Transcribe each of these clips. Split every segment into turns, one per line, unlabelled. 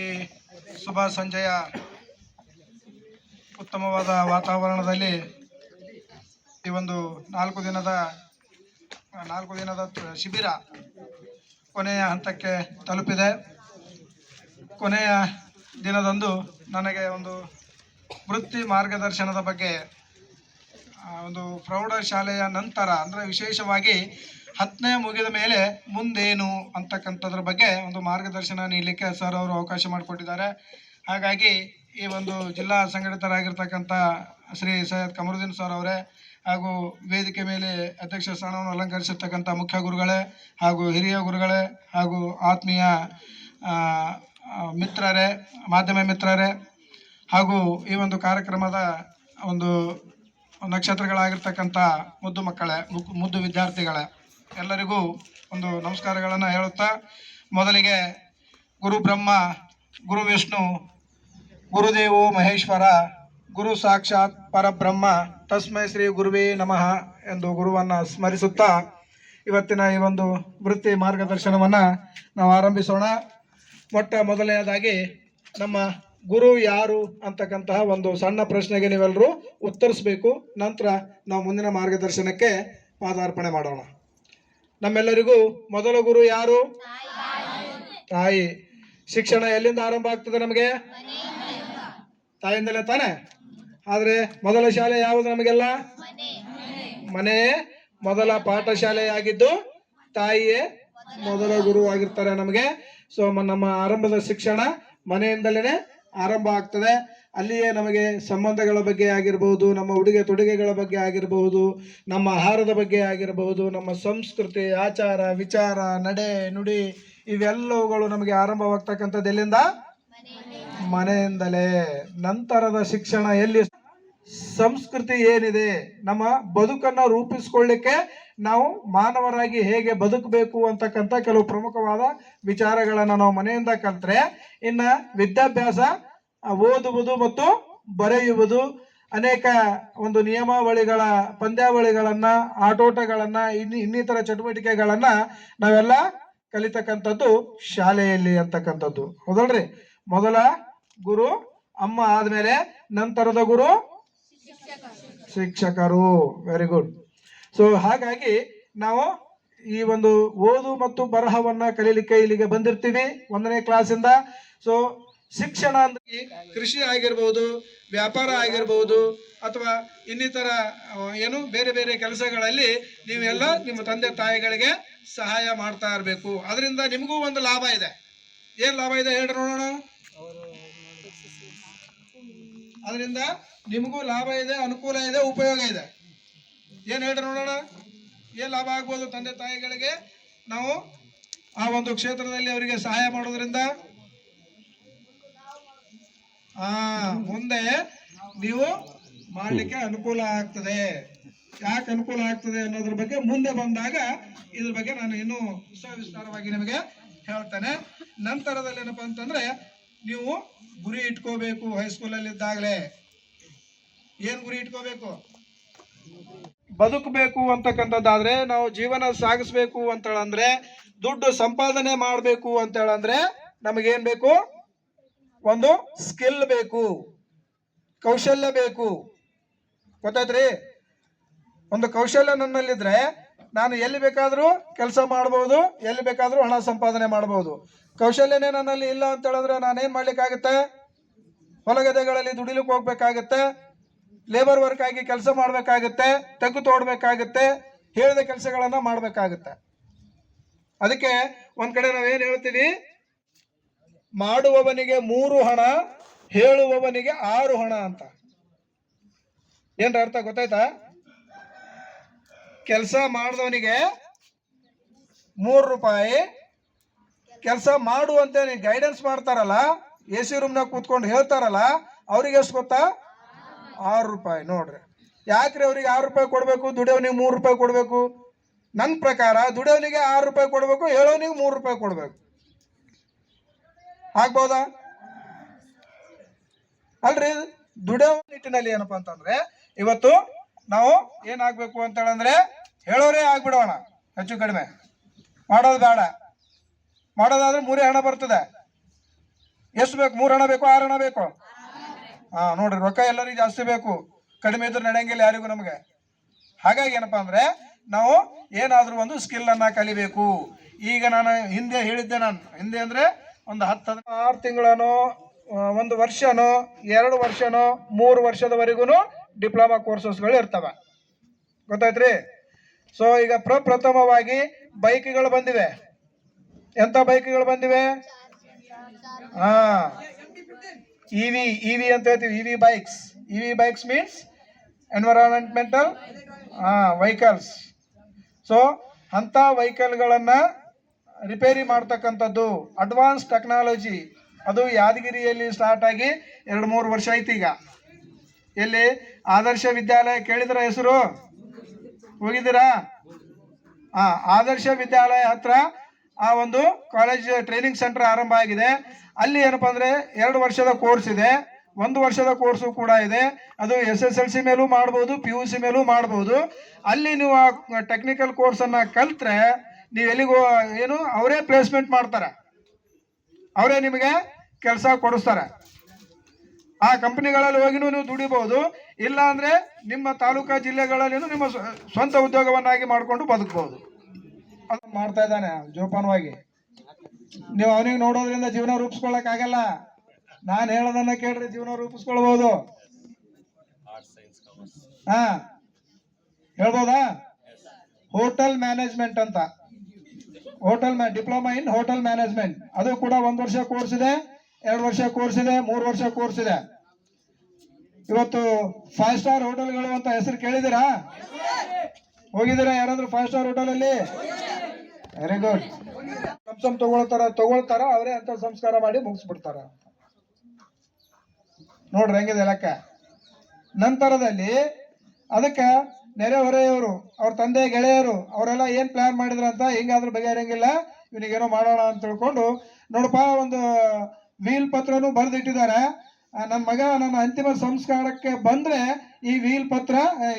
ಈ ಶುಭ ಸಂಜೆಯ ಉತ್ತಮವಾದ ವಾತಾವರಣದಲ್ಲಿ ಈ ಒಂದು ನಾಲ್ಕು ದಿನದ ನಾಲ್ಕು ದಿನದ ಶಿಬಿರ ಕೊನೆಯ ಹಂತಕ್ಕೆ ತಲುಪಿದೆ. ಕೊನೆಯ ದಿನದಂದು ನನಗೆ ಒಂದು ವೃತ್ತಿ ಮಾರ್ಗದರ್ಶನದ ಬಗ್ಗೆ ಒಂದು ಪ್ರೌಢಶಾಲೆಯ ನಂತರ, ಅಂದರೆ ವಿಶೇಷವಾಗಿ ಹತ್ತನೇ ಮುಗಿದ ಮೇಲೆ ಮುಂದೇನು ಅಂತಕ್ಕಂಥದ್ರ ಬಗ್ಗೆ ಒಂದು ಮಾರ್ಗದರ್ಶನ ನೀಡಲಿಕ್ಕೆ ಸರ್ ಅವರು ಅವಕಾಶ ಮಾಡಿಕೊಟ್ಟಿದ್ದಾರೆ. ಹಾಗಾಗಿ ಈ ಒಂದು ಜಿಲ್ಲಾ ಸಂಘಟಿತರಾಗಿರ್ತಕ್ಕಂಥ ಶ್ರೀ ಸೈಯದ್ ಕಮರುದ್ದೀನ್ ಸರ್ ಅವರೇ ಹಾಗೂ ವೇದಿಕೆ ಮೇಲೆ ಅಧ್ಯಕ್ಷ ಸ್ಥಾನವನ್ನು ಅಲಂಕರಿಸಿರ್ತಕ್ಕಂಥ ಮುಖ್ಯ ಗುರುಗಳೇ ಹಾಗೂ ಹಿರಿಯ ಗುರುಗಳೇ ಹಾಗೂ ಆತ್ಮೀಯ ಮಿತ್ರರೇ, ಮಾಧ್ಯಮ ಮಿತ್ರರೇ ಹಾಗೂ ಈ ಒಂದು ಕಾರ್ಯಕ್ರಮದ ಒಂದು ನಕ್ಷತ್ರಗಳಾಗಿರ್ತಕ್ಕಂಥ ಮುದ್ದು ಮಕ್ಕಳೇ ಮುದ್ದು ವಿದ್ಯಾರ್ಥಿಗಳೇ, ಎಲ್ಲರಿಗೂ ಒಂದು ನಮಸ್ಕಾರಗಳನ್ನು ಹೇಳುತ್ತಾ ಮೊದಲಿಗೆ ಗುರು ಬ್ರಹ್ಮ, ಗುರು ವಿಷ್ಣು, ಗುರುದೇವೋ ಮಹೇಶ್ವರ, ಗುರು ಸಾಕ್ಷಾತ್ ಪರಬ್ರಹ್ಮ, ತಸ್ಮೈ ಶ್ರೀ ಗುರುವೇ ನಮಃ ಎಂದು ಗುರುವನ್ನು ಸ್ಮರಿಸುತ್ತಾ ಇವತ್ತಿನ ಈ ಒಂದು ವೃತ್ತಿ ಮಾರ್ಗದರ್ಶನವನ್ನು ನಾವು ಆರಂಭಿಸೋಣ. ಮೊಟ್ಟ ಮೊದಲನೆಯದಾಗಿ ನಮ್ಮ ಗುರು ಯಾರು ಅಂತಕ್ಕಂತಹ ಒಂದು ಸಣ್ಣ ಪ್ರಶ್ನೆಗೆ ನೀವೆಲ್ಲರೂ ಉತ್ತರಿಸಬೇಕು. ನಂತರ ನಾವು ಮುಂದಿನ ಮಾರ್ಗದರ್ಶನಕ್ಕೆ ಪಾದಾರ್ಪಣೆ ಮಾಡೋಣ. ನಮ್ಮೆಲ್ಲರಿಗೂ ಮೊದಲ ಗುರು ಯಾರು? ತಾಯಿ. ಶಿಕ್ಷಣ ಎಲ್ಲಿಂದ ಆರಂಭ ಆಗ್ತದೆ ನಮಗೆ? ತಾಯಿಂದಲೇ ತಾನೆ? ಆದರೆ ಮೊದಲ ಶಾಲೆ ಯಾವುದು ನಮಗೆಲ್ಲ? ಮನೆ. ಮೊದಲ ಪಾಠಶಾಲೆಯಾಗಿದ್ದು ತಾಯಿಯೇ ಮೊದಲ ಗುರು ಆಗಿರ್ತಾರೆ ನಮಗೆ ಸೊ ನಮ್ಮ ಆರಂಭದ ಶಿಕ್ಷಣ ಮನೆಯಿಂದಲೇ ಆರಂಭ ಆಗ್ತದೆ. ಅಲ್ಲಿಯೇ ನಮಗೆ ಸಂಬಂಧಗಳ ಬಗ್ಗೆ ಆಗಿರಬಹುದು ನಮ್ಮ ಉಡುಗೆ ತೊಡುಗೆಗಳ ಬಗ್ಗೆ ಆಗಿರಬಹುದು ನಮ್ಮ ಆಹಾರದ ಬಗ್ಗೆ ಆಗಿರಬಹುದು ನಮ್ಮ ಸಂಸ್ಕೃತಿ, ಆಚಾರ, ವಿಚಾರ, ನಡೆ, ನುಡಿ ಇವೆಲ್ಲವುಗಳು ನಮಗೆ ಆರಂಭವಾಗ್ತಕ್ಕಂಥದ್ದು ಎಲ್ಲಿಂದ? ಮನೆಯಿಂದಲೇ. ನಂತರದ ಶಿಕ್ಷಣ ಎಲ್ಲಿ ಸಂಸ್ಕೃತಿ ಏನಿದೆ, ನಮ್ಮ ಬದುಕನ್ನ ರೂಪಿಸ್ಕೊಳ್ಳಿಕ್ಕೆ ನಾವು ಮಾನವರಾಗಿ ಹೇಗೆ ಬದುಕಬೇಕು ಅಂತಕ್ಕಂಥ ಕೆಲವು ಪ್ರಮುಖವಾದ ವಿಚಾರಗಳನ್ನು ನಾವು ಮನೆಯಿಂದ ಕಲ್ತ್ರೆ, ಇನ್ನ ವಿದ್ಯಾಭ್ಯಾಸ ಓದುವುದು ಮತ್ತು ಬರೆಯುವುದು, ಅನೇಕ ಒಂದು ನಿಯಮಾವಳಿಗಳ, ಪಂದ್ಯಾವಳಿಗಳನ್ನ, ಆಟೋಟಗಳನ್ನ, ಇನ್ನಿ, ಇನ್ನಿತರ ಚಟುವಟಿಕೆಗಳನ್ನ ನಾವೆಲ್ಲ ಕಲಿತಕ್ಕಂಥದ್ದು ಶಾಲೆಯಲ್ಲಿ ಅಂತಕ್ಕಂಥದ್ದು. ಹೌದಲ್ರಿ? ಮೊದಲ ಗುರು, ಅಮ್ಮ ಆದ್ಮೇಲೆ ನಂತರದ ಗುರು ಶಿಕ್ಷಕರು ವೆರಿ ಗುಡ್ ಸೊ ಹಾಗಾಗಿ ನಾವು ಈ ಒಂದು ಓದು ಮತ್ತು ಬರಹವನ್ನ ಕಲೀಲಿಕ್ಕೆ ಇಲ್ಲಿಗೆ ಬಂದಿರ್ತೀವಿ ಒಂದನೇ ಕ್ಲಾಸಿಂದ. ಸೊ ಶಿಕ್ಷಣ ಅಂದ್ರೆ ಕೃಷಿ ಆಗಿರ್ಬೋದು, ವ್ಯಾಪಾರ ಆಗಿರ್ಬೋದು, ಅಥವಾ ಇನ್ನಿತರ ಏನು ಬೇರೆ ಬೇರೆ ಕೆಲಸಗಳಲ್ಲಿ ನೀವೆಲ್ಲ ನಿಮ್ಮ ತಂದೆ ತಾಯಿಗಳಿಗೆ ಸಹಾಯ ಮಾಡ್ತಾ ಇರಬೇಕು. ಅದರಿಂದ ನಿಮಗೂ ಒಂದು ಲಾಭ ಇದೆ. ಏನ್ ಲಾಭ ಇದೆ ಹೇಳ್ರಿ ನೋಡೋಣ. ಅದರಿಂದ ನಿಮಗೂ ಲಾಭ ಇದೆ, ಅನುಕೂಲ ಇದೆ, ಉಪಯೋಗ ಇದೆ. ಏನು ಹೇಳ್ರಿ ನೋಡೋಣ? ಏನು ಲಾಭ ಆಗ್ಬೋದು ತಂದೆ ತಾಯಿಗಳಿಗೆ? ನಾವು ಆ ಒಂದು ಕ್ಷೇತ್ರದಲ್ಲಿ ಅವರಿಗೆ ಸಹಾಯ ಮಾಡೋದ್ರಿಂದ ಆ, ಮುಂದೆ ನೀವು ಮಾಡಲಿಕ್ಕೆ ಅನುಕೂಲ ಆಗ್ತದೆ. ಯಾಕೆ ಅನುಕೂಲ ಆಗ್ತದೆ ಅನ್ನೋದ್ರ ಬಗ್ಗೆ ಮುಂದೆ ಬಂದಾಗ ಇದ್ರ ಬಗ್ಗೆ ನಾನು ಇನ್ನೂ ವಿಸ್ತಾರವಾಗಿ ನಿಮಗೆ ಹೇಳ್ತೇನೆ. ನಂತರದಲ್ಲಿ ಏನಪ್ಪಾ ಅಂತಂದ್ರೆ ನೀವು ಗುರಿ ಇಟ್ಕೋಬೇಕು ಹೈಸ್ಕೂಲಲ್ಲಿ ಇದ್ದಾಗಲೇ ಏನ್ ಗುರಿ ಇಟ್ಕೋಬೇಕು? ಬದುಕಬೇಕು ಅಂತಕ್ಕಂಥದ್ದಾದ್ರೆ, ನಾವು ಜೀವನ ಸಾಗಿಸ್ಬೇಕು ಅಂತೇಳಂದ್ರೆ, ದುಡ್ಡು ಸಂಪಾದನೆ ಮಾಡಬೇಕು ಅಂತೇಳಂದ್ರೆ ನಮಗೇನ್ ಬೇಕು? ಒಂದು ಸ್ಕಿಲ್ ಬೇಕು, ಕೌಶಲ್ಯ ಬೇಕು. ಗೊತ್ತಾಯ್ತ್ರಿ? ಒಂದು ಕೌಶಲ್ಯ ನನ್ನಲ್ಲಿದ್ರೆ ನಾನು ಎಲ್ಲಿ ಬೇಕಾದರೂ ಕೆಲಸ ಮಾಡ್ಬೋದು, ಎಲ್ಲಿ ಬೇಕಾದರೂ ಹಣ ಸಂಪಾದನೆ ಮಾಡ್ಬೋದು. ಕೌಶಲ್ಯನೇ ನನ್ನಲ್ಲಿ ಇಲ್ಲ ಅಂತ ಹೇಳಿದ್ರೆ ನಾನೇನ್ ಮಾಡ್ಲಿಕ್ಕಾಗತ್ತೆ? ಹೊಲಗದ್ದೆಗಳಲ್ಲಿ ದುಡಿಲಿಕ್ಕೆ ಹೋಗ್ಬೇಕಾಗತ್ತೆ? ಲೇಬರ್ ವರ್ಕ್ ಆಗಿ ಕೆಲಸ ಮಾಡಬೇಕಾಗತ್ತೆ? ತೆಗ್ಗು ತೋಡ್ಬೇಕಾಗತ್ತೆ? ಹೇಳಿದ ಕೆಲಸಗಳನ್ನ ಮಾಡಬೇಕಾಗತ್ತೆ. ಅದಕ್ಕೆ ಒಂದ್ ಕಡೆ ನಾವೇನು ಹೇಳ್ತೀವಿ? ಮಾಡುವವನಿಗೆ ಮೂರು ಹಣ, ಹೇಳುವವನಿಗೆ ಆರು ಹಣ ಅಂತ. ಏನ್ರ ಅರ್ಥ ಗೊತ್ತಾಯ್ತಾ? ಕೆಲಸ ಮಾಡಿದವನಿಗೆ ಮೂರು ರೂಪಾಯಿ. ಕೆಲಸ ಮಾಡುವಂತ ಗೈಡೆನ್ಸ್ ಮಾಡ್ತಾರಲ್ಲ ಎ ಸಿ ರೂಮ್ನಾಗ ಕೂತ್ಕೊಂಡು ಹೇಳ್ತಾರಲ್ಲ, ಅವ್ರಿಗೆ ಎಷ್ಟು ಗೊತ್ತಾ? ಆರು ರೂಪಾಯಿ ನೋಡ್ರಿ. ಯಾಕ್ರಿ ಅವ್ರಿಗೆ ಆರು ರೂಪಾಯಿ ಕೊಡಬೇಕು? ದುಡಿಯೋನಿಗೆ ಮೂರು ರೂಪಾಯಿ ಕೊಡಬೇಕು? ನನ್ನ ಪ್ರಕಾರ ದುಡಿಯವನಿಗೆ ಆರು ರೂಪಾಯಿ ಕೊಡಬೇಕು, ಹೇಳೋನಿಗೆ ಮೂರು ರೂಪಾಯಿ ಕೊಡಬೇಕು. ಆಗ್ಬೋದಾ? ಅಲ್ರಿ, ದುಡಿಯೋ ನಿಟ್ಟಿನಲ್ಲಿ ಏನಪ್ಪಾ ಅಂತಂದ್ರೆ, ಇವತ್ತು ನಾವು ಏನಾಗ್ಬೇಕು ಅಂತ ಹೇಳಂದ್ರೆ ಹೇಳೋರೇ ಆಗ್ಬಿಡೋಣ, ಹೆಚ್ಚು ಕಡಿಮೆ. ಮಾಡೋದು ಬೇಡ. ಮಾಡೋದಾದ್ರೆ ಮೂರೇ ಹಣ ಬರ್ತದೆ. ಎಷ್ಟು ಬೇಕು? ಮೂರು ಹಣ ಬೇಕು, ಆರು ಹಣ ಬೇಕು? ಹಾ, ನೋಡ್ರಿ, ರೊಕ್ಕ ಎಲ್ಲರಿಗೂ ಜಾಸ್ತಿ ಬೇಕು. ಕಡಿಮೆ ಇದ್ರೆ ನಡೆಯಂಗಿಲ್ಲ ಯಾರಿಗೂ ನಮಗೆ. ಹಾಗಾಗಿ ಏನಪ್ಪಾ ಅಂದ್ರೆ ನಾವು ಏನಾದ್ರೂ ಒಂದು ಸ್ಕಿಲ್ ಅನ್ನ ಕಲಿಬೇಕು. ಈಗ ನಾನು ಹಿಂದೆ ಹೇಳಿದ್ದೆ ನಾನು. ಹಿಂದೆ ಅಂದ್ರೆ ಒಂದು ಹತ್ತು ಆರು ತಿಂಗಳನೋ ಒಂದು ವರ್ಷನೋ, ಎರಡು ವರ್ಷನೋ, ಮೂರು ವರ್ಷದವರೆಗೂ ಡಿಪ್ಲೊಮಾ ಕೋರ್ಸಸ್ಗಳು ಇರ್ತವೆ. ಗೊತ್ತಾಯ್ತ್ರಿ? ಸೊ ಈಗ ಪ್ರಪ್ರಥಮವಾಗಿ ಬೈಕ್ಗಳು ಬಂದಿವೆ. ಎಂತ ಬೈಕ್ಗಳು ಬಂದಿವೆ? ಹಾ. ಇವಿ ಇವಿ ಅಂತ ಹೇಳ್ತೀವಿ. EV bikes EV bikes means environmental vehicles so ಅಂಥ ವೆಹಿಕಲ್ಗಳನ್ನು ರಿಪೇರಿ ಮಾಡ್ತಕ್ಕಂಥದ್ದು ಅಡ್ವಾನ್ಸ್ ಟೆಕ್ನಾಲಜಿ ಅದು ಯಾದಗಿರಿಯಲ್ಲಿ ಸ್ಟಾರ್ಟ್ ಆಗಿ ಎರಡು ಮೂರು ವರ್ಷ ಆಯ್ತು ಈಗ. ಎಲ್ಲಿ? ಆದರ್ಶ ವಿದ್ಯಾಲಯ ಕೇಳಿದ್ರ ಹೆಸರು? ಹೋಗಿದ್ದೀರಾ? ಆ, ಆದರ್ಶ ವಿದ್ಯಾಲಯ ಹತ್ರ ಆ ಒಂದು ಕಾಲೇಜ್ ಟ್ರೈನಿಂಗ್ ಸೆಂಟರ್ ಆರಂಭ ಆಗಿದೆ. ಅಲ್ಲಿ ಏನಪ್ಪ ಅಂದ್ರೆ ಎರಡು ವರ್ಷದ ಕೋರ್ಸ್ ಇದೆ. ಒಂದು ವರ್ಷದ ಕೋರ್ಸು ಕೂಡ ಇದೆ. ಅದು ಎಸ್ ಎಸ್ ಎಲ್ ಸಿ ಮೇಲೂ ಮಾಡ್ಬೋದು ಪಿ ಯು ಸಿ ಮೇಲೂ ಮಾಡ್ಬೋದು. ಅಲ್ಲಿ ನೀವು ಆ ಟೆಕ್ನಿಕಲ್ ಕೋರ್ಸ್ ಅನ್ನ ಕಲ್ತ್ರೆ ನೀವು ಎಲ್ಲಿಗೋ, ಏನು, ಅವರೇ ಪ್ಲೇಸ್ಮೆಂಟ್ ಮಾಡ್ತಾರೆ. ಅವರೇ ನಿಮಗೆ ಕೆಲಸ ಕೊಡಿಸ್ತಾರೆ. ಆ ಕಂಪನಿಗಳಲ್ಲಿ ಹೋಗಿನೂ ನೀವು ದುಡಿಬಹುದು ಇಲ್ಲ ಅಂದ್ರೆ ನಿಮ್ಮ ತಾಲೂಕಾ ಜಿಲ್ಲೆಗಳಲ್ಲಿ ನಿಮ್ಮ ಸ್ವಂತ ಉದ್ಯೋಗವನ್ನಾಗಿ ಮಾಡಿಕೊಂಡು ಬದುಕಬಹುದು ಅದು ಮಾಡ್ತಾ ಇದ್ದಾನೆ ಜೋಪಾನವಾಗಿ. ನೀವು ಅವನಿಗೆ ನೋಡೋದ್ರಿಂದ ಜೀವನ ರೂಪಿಸ್ಕೊಳಕ್ ಆಗಲ್ಲ ನಾನು ಹೇಳೋದನ್ನ ಕೇಳ್ರಿ, ಜೀವನ ರೂಪಿಸ್ಕೊಳ್ಬಹುದು ಹಾ, ಹೇಳ್ಬೋದಾ? ಹೋಟೆಲ್ ಮ್ಯಾನೇಜ್ಮೆಂಟ್ ಅಂತ. Hotel diploma in hotel management. ಅದು ಕೂಡ ಒಂದ್ ವರ್ಷ ಕೋರ್ಸ್ ಇದೆ. ಎರಡು ವರ್ಷ ಕೋರ್ಸ್ ಇದೆ, ಮೂರು ವರ್ಷ ಕೋರ್ಸ್ ಇದೆ. ಇವತ್ತು ಫೈವ್ ಸ್ಟಾರ್ ಹೋಟೆಲ್ಗಳು ಅಂತ ಹೆಸರು ಕೇಳಿದಿರಾ ಹೋಗಿದ್ದೀರಾ ಯಾರಾದ್ರೂ ಫೈವ್ ಸ್ಟಾರ್ ಹೋಟೆಲ್ ಅಲ್ಲಿ? ವೆರಿ ಗುಡ್ ಸಂಸಮ್ ತಗೊಳ್ತಾರ ತಗೊಳ್ತಾರ, ಅವರೇ ಅಂತ ಸಂಸ್ಕಾರ ಮಾಡಿ ಮುಗಿಸ್ಬಿಡ್ತಾರ. ನೋಡ್ರಿ ಹೆಂಗಿದೆ ಲೆಕ್ಕ. ನಂತರದಲ್ಲಿ ಅದಕ್ಕೆ ನೆರೆಹೊರೆಯವರು ಅವ್ರ ತಂದೆ ಗೆಳೆಯರು, ಅವರೆಲ್ಲ ಏನ್ ಪ್ಲಾನ್ ಮಾಡಿದ್ರಂತ ಹೆಂಗಾದ್ರೂ ಬಗೆಹರಂಗಿಲ್ಲ ಇವನಿಗೇನೋ ಮಾಡೋಣ ಅಂತ ತಿಳ್ಕೊಂಡು ನೋಡಪ್ಪ, ಒಂದು ವೀಲ್ ಪತ್ರನೂ ಬರೆದಿಟ್ಟಿದ್ದಾರೆ ನನ್ನ ಮಗ ನನ್ನ ಅಂತಿಮ ಸಂಸ್ಕಾರಕ್ಕೆ ಬಂದ್ರೆ ಈ ವೀಲ್ ಪತ್ರ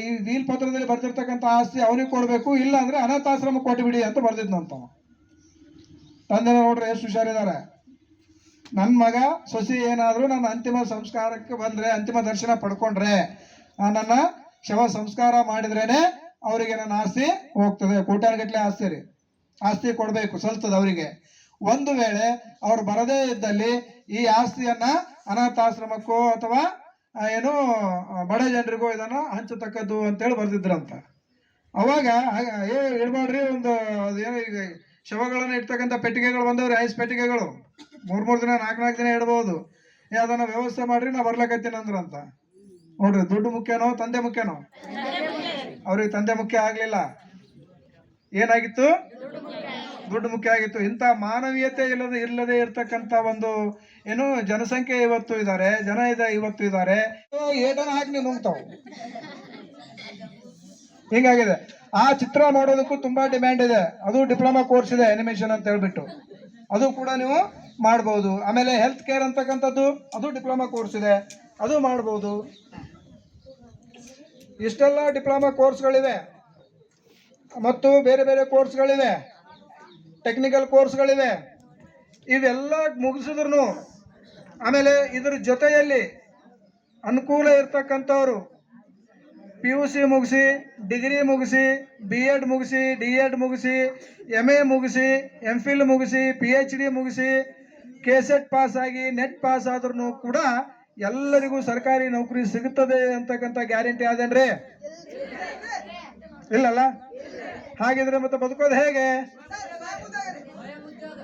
ಈ ವೀಲ್ ಪತ್ರದಲ್ಲಿ ಬರ್ತಿರ್ತಕ್ಕಂಥ ಆಸ್ತಿ ಅವನಿಗೆ ಕೊಡಬೇಕು ಇಲ್ಲ ಅಂದ್ರೆ ಅನಾಥಾಶ್ರಮ ಕೊಟ್ಟುಬಿಡಿ ಅಂತ ಬರ್ದಿದ್ನಂತ. ತಂದೆ ನೋಡ್ರಿ ಎಷ್ಟು ಹುಷಾರಿದ್ದಾರೆ ನನ್ನ ಮಗ, ಸೊಸಿ ಏನಾದರೂ ನನ್ನ ಅಂತಿಮ ಸಂಸ್ಕಾರಕ್ಕೆ ಬಂದ್ರೆ, ಅಂತಿಮ ದರ್ಶನ ಪಡ್ಕೊಂಡ್ರೆ ನನ್ನ ಶವ ಸಂಸ್ಕಾರ ಮಾಡಿದ್ರೇನೆ ಅವರಿಗೆ ನನ್ನ ಆಸ್ತಿ ಹೋಗ್ತದೆ. ಕೋಟ್ಯಾನುಗಟ್ಲೆ ಆಸ್ತಿ ರೀ. ಆಸ್ತಿ ಕೊಡಬೇಕು, ಸಲ್ತದೆ ಅವರಿಗೆ. ಒಂದು ವೇಳೆ ಅವ್ರು ಬರದೇ ಇದ್ದಲ್ಲಿ ಈ ಆಸ್ತಿಯನ್ನ ಅನಾಥಾಶ್ರಮಕ್ಕೋ ಅಥವಾ ಏನು ಬಡ ಜನರಿಗೋ ಇದನ್ನ ಹಂಚತಕ್ಕದ್ದು ಅಂತೇಳಿ ಬರ್ದಿದ್ರಂತ. ಅವಾಗ ಏ ಇಡ್ಬೇಡ್ರಿ ಒಂದು ಅದೇನು ಈಗ ಶವಗಳನ್ನ ಇಡ್ತಕ್ಕಂಥ ಪೆಟ್ಟಿಗೆಗಳು ಬಂದವ್ರಿ ಐಸ್ ಪೆಟ್ಟಿಗೆಗಳು. ಮೂರ್ ಮೂರ್ ದಿನ ನಾಲ್ಕು ನಾಲ್ಕು ದಿನ ಇಡ್ಬೋದು. ಏ ಅದನ್ನ ವ್ಯವಸ್ಥೆ ಮಾಡ್ರಿ ನಾ ಬರ್ಲಕತ್ತೀನಿ ಅಂದ್ರಂತ. ನೋಡ್ರಿ ದುಡ್ಡು ಮುಖ್ಯನೋ ತಂದೆ ಮುಖ್ಯನೋ? ಅವ್ರಿಗೆ ತಂದೆ ಮುಖ್ಯ ಆಗ್ಲಿಲ್ಲ. ಏನಾಗಿತ್ತು? ದುಡ್ಡು ಮುಖ್ಯ ಆಗಿತ್ತು. ಇಂಥ ಮಾನವೀಯತೆ ಇಲ್ಲದೆ ಇಲ್ಲದೆ ಇರ್ತಕ್ಕಂಥ ಒಂದು ಏನು ಜನಸಂಖ್ಯೆ ಇವತ್ತು ಇದ್ದಾರೆ ಜನ ಇದೆ ಇವತ್ತು ಇದ್ದಾರೆ ಏಟನ ಹಾಕಿ ನುಂಗ್ತಾವ್. ಹಿಂಗಾಗಿದೆ. ಆ ಚಿತ್ರ ಮಾಡೋದಕ್ಕೂ ತುಂಬಾ ಡಿಮ್ಯಾಂಡ್ ಇದೆ. ಅದು ಡಿಪ್ಲೊಮಾ ಕೋರ್ಸ್ ಇದೆ ಅನಿಮೇಷನ್ ಅಂತ ಹೇಳ್ಬಿಟ್ಟು. ಅದು ಕೂಡ ನೀವು ಮಾಡ್ಬೋದು. ಆಮೇಲೆ ಹೆಲ್ತ್ ಕೇರ್ ಅಂತಕ್ಕಂಥದ್ದು, ಅದು ಡಿಪ್ಲೊಮಾ ಕೋರ್ಸ್ ಇದೆ. ಅದು ಮಾಡ್ಬೋದು. ಇಷ್ಟೆಲ್ಲ ಡಿಪ್ಲೊಮಾ ಕೋರ್ಸ್ಗಳಿವೆ ಮತ್ತು ಬೇರೆ ಬೇರೆ ಕೋರ್ಸ್ಗಳಿವೆ ಟೆಕ್ನಿಕಲ್ ಕೋರ್ಸ್ಗಳಿವೆ ಇವೆಲ್ಲ ಮುಗಿಸಿದ್ರು ಆಮೇಲೆ ಇದ್ರ ಜೊತೆಯಲ್ಲಿ ಅನುಕೂಲ ಇರ್ತಕ್ಕಂಥವ್ರು ಪಿ ಯು ಸಿ ಮುಗಿಸಿ ಡಿಗ್ರಿ ಮುಗಿಸಿ ಬಿ ಎಡ್ ಮುಗಿಸಿ ಡಿ ಎಡ್ ಮುಗಿಸಿ ಎಂ ಎ ಮುಗಿಸಿ ಎಂ ಫಿಲ್ ಮುಗಿಸಿ ಪಿ ಎಚ್ ಡಿ ಮುಗಿಸಿ ಕೆ ಸೆಟ್ ಪಾಸ್ ಆಗಿ ನೆಟ್ ಪಾಸ್ ಆದ್ರೂ ಕೂಡ ಎಲ್ಲರಿಗೂ ಸರ್ಕಾರಿ ನೌಕರಿ ಸಿಗುತ್ತದೆ ಅಂತಕ್ಕಂಥ ಗ್ಯಾರಂಟಿ ಆದೇನ್ರಿ? ಇಲ್ಲಲ್ಲ? ಹಾಗಿದ್ರೆ ಮತ್ತೆ ಬದುಕೋದು ಹೇಗೆ?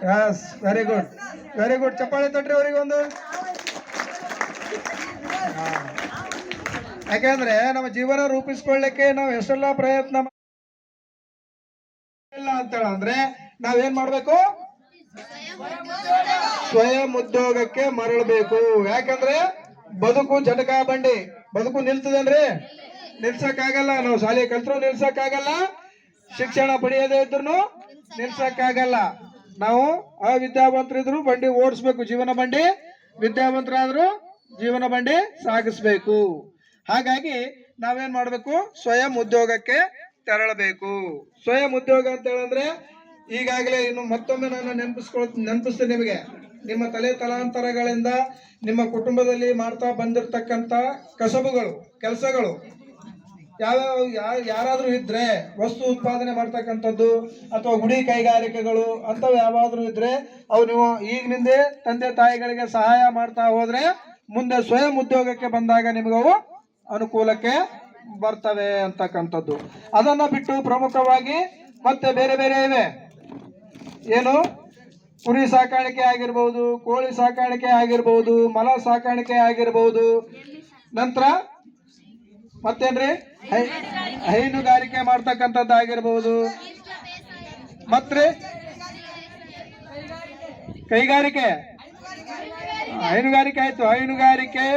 Yes very good very good ಚಪ್ಪಾಳೆ ತಟ್ರಿ ಅವರಿಗೆ ಒಂದು. ಯಾಕಂದ್ರೆ ನಮ್ಮ ಜೀವನ ರೂಪಿಸ್ಕೊಳ್ಳಿಕ್ಕೆ ನಾವು ಎಷ್ಟೆಲ್ಲ ಪ್ರಯತ್ನ ಅಂತೇಳಂದ್ರೆ ಇಲ್ಲ ಅಂತ ಅಂದ್ರೆ ನಾವೇನ್ ಮಾಡ್ಬೇಕು? ಸ್ವಯಂ ಉದ್ಯೋಗಕ್ಕೆ ಮರಳಬೇಕು. ಯಾಕಂದ್ರೆ ಬದುಕು ಜಟಕ ಬಂಡಿ. ಬದುಕು ನಿಲ್ತದನ್ರಿ? ನಿಲ್ಸಕ್ ಆಗಲ್ಲ ನಾವು ಶಾಲೆ ಕಲ್ತ್ರು ನಿಲ್ಸಕ್ಕಾಗಲ್ಲ. ಶಿಕ್ಷಣ ಪಡೆಯದೇ ಇದ್ರು ನಿಲ್ಸಕ್ಕಾಗಲ್ಲ. ನಾವು ಅವಿದ್ಯಾವಂತರಿದ್ರು ಬಂಡಿ ಓಡಿಸ್ಬೇಕು, ಜೀವನ ಬಂಡಿ. ವಿದ್ಯಾವಂತರಾದ್ರು ಜೀವನ ಬಂಡಿ ಸಾಗಿಸ್ಬೇಕು. ಹಾಗಾಗಿ ನಾವೇನ್ ಮಾಡ್ಬೇಕು? ಸ್ವಯಂ ಉದ್ಯೋಗಕ್ಕೆ ತೆರಳಬೇಕು. ಸ್ವಯಂ ಉದ್ಯೋಗ ಅಂತ ಹೇಳಂದ್ರೆ ಈಗಾಗಲೇ ಇನ್ನು ಮತ್ತೊಮ್ಮೆ ನಾನು ನೆನಪಿಸ್ಕೊಳ್, ನೆನಪಿಸ್ತೇನೆ ನಿಮಗೆ. ನಿಮ್ಮ ತಲೆ ತಲಾಂತರಗಳಿಂದ ನಿಮ್ಮ ಕುಟುಂಬದಲ್ಲಿ ಮಾಡ್ತಾ ಬಂದಿರತಕ್ಕಂತ ಕಸಬುಗಳು, ಕೆಲಸಗಳು ಯಾವ್ಯಾವ ಯಾರಾದ್ರೂ ಇದ್ರೆ ವಸ್ತು ಉತ್ಪಾದನೆ ಮಾಡ್ತಕ್ಕಂಥದ್ದು ಅಥವಾ ಗುಡಿ ಕೈಗಾರಿಕೆಗಳು ಅಂತವ್ ಯಾವಾದ್ರೂ ಇದ್ರೆ ಅವು ನೀವು ಈಗಿನಿಂದೇ ತಂದೆ ತಾಯಿಗಳಿಗೆ ಸಹಾಯ ಮಾಡ್ತಾ ಹೋದ್ರೆ ಮುಂದೆ ಸ್ವಯಂ ಉದ್ಯೋಗಕ್ಕೆ ಬಂದಾಗ ನಿಮಗವು ಅನುಕೂಲಕ್ಕೆ ಬರ್ತವೆ ಅಂತಕ್ಕಂಥದ್ದು. ಅದನ್ನ ಬಿಟ್ಟು ಪ್ರಮುಖವಾಗಿ ಮತ್ತೆ ಬೇರೆ ಬೇರೆ ಇವೆ. ಏನು? ಕುರಿ ಸಾಕಾಣಿಕೆ ಆಗಿರ್ಬೋದು, ಕೋಳಿ ಸಾಕಾಣಿಕೆ ಆಗಿರ್ಬೋದು, ಮಲ ಸಾಕಾಣಿಕೆ ಆಗಿರ್ಬೋದು. ನಂತರ ಮತ್ತೇನ್ರಿ? ಹೈನುಗಾರಿಕೆ ಮಾಡ್ತಕ್ಕಂಥದ್ದು ಆಗಿರ್ಬೋದು. ಮತ್ತೆ ಕೈಗಾರಿಕೆ. ಹೈನುಗಾರಿಕೆ ಆಯ್ತು. ಹೈನುಗಾರಿಕೆ.